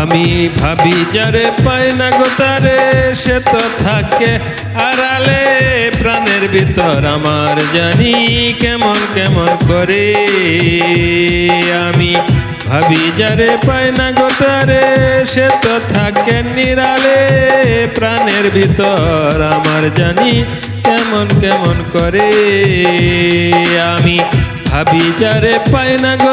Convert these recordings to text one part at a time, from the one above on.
আমি ভাবি যারে পাই না গোতারে সে তো থাকে আড়ালে, প্রাণের ভিতর আমার জানি কেমন কেমন করে। আমি ভাবি যারে পাই না গোতারে সে তো থাকে নিরালে, প্রাণের ভিতর আমার জানি কেমন কেমন করে। আমি ভাবি যারে পাই না গো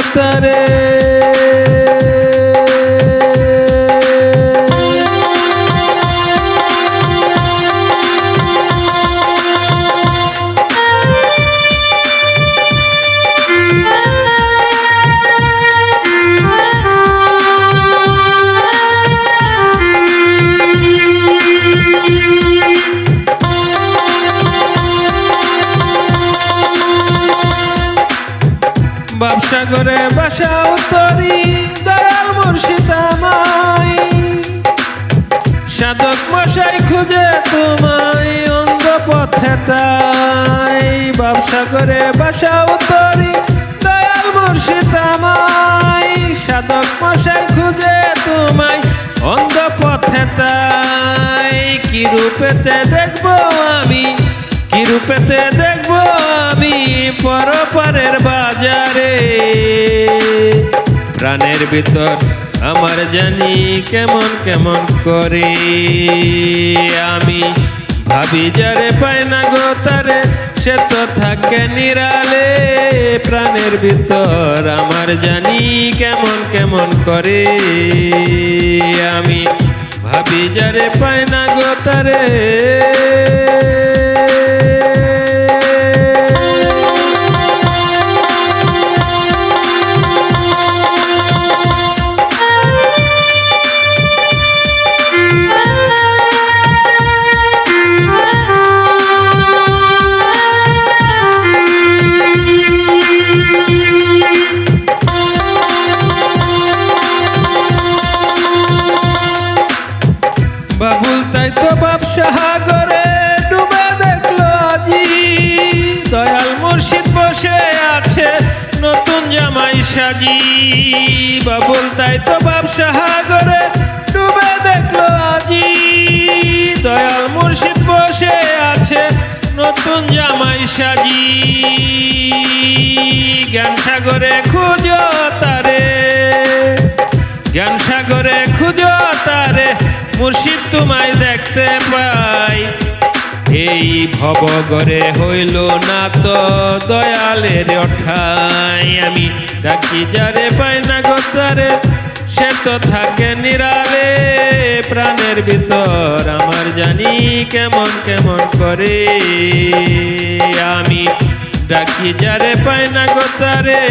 ব্যবসা করে বাসা উত্তরি, দয়াল মুর্শিদামাই। সাধক মশাই খুঁজে তোমায় অন্ধ পথে তাই। ব্যবসা করে বাসা উত্তরি, দয়াল মুর্শিদামাই। সাধক মশাই খুঁজে তোমায় অন্ধ পথে তাই। কি রূপেতে দেখব আমি, কি রূপেতে দেখব আমি, পরপারের বাজারে প্রাণের ভিতর আমার জানি কেমন কেমন করে। আমি ভাবি যারে পাই না গো তারে, সে তো থাকে নিরালে। প্রাণের ভিতর আমার জানি কেমন কেমন করে। আমি ভাবি যারে পাই না গো তারে। বসে আছে, নতুন জামাই সাজি। বাবুল তাই তো ব্যবসা করে ডুবে দেখল আজি। দয়াল মুর্শিদ বসে আছে, নতুন জামাই সাজি। জ্ঞান সাগরে খুঁজো তারে, জ্ঞান সাগরে খুঁজো তারে, মুর্শিদ তোমায় দেখতে পাই। এই ভবগরে হইল না তো দয়ালের অঠাই। আমি ডাকি যারে পাই না গোতারে সে তো থাকে নিরালে। প্রাণের ভিতর আমার জানি কেমন কেমন করে। আমি ডাকি যারে পাই না গোতারে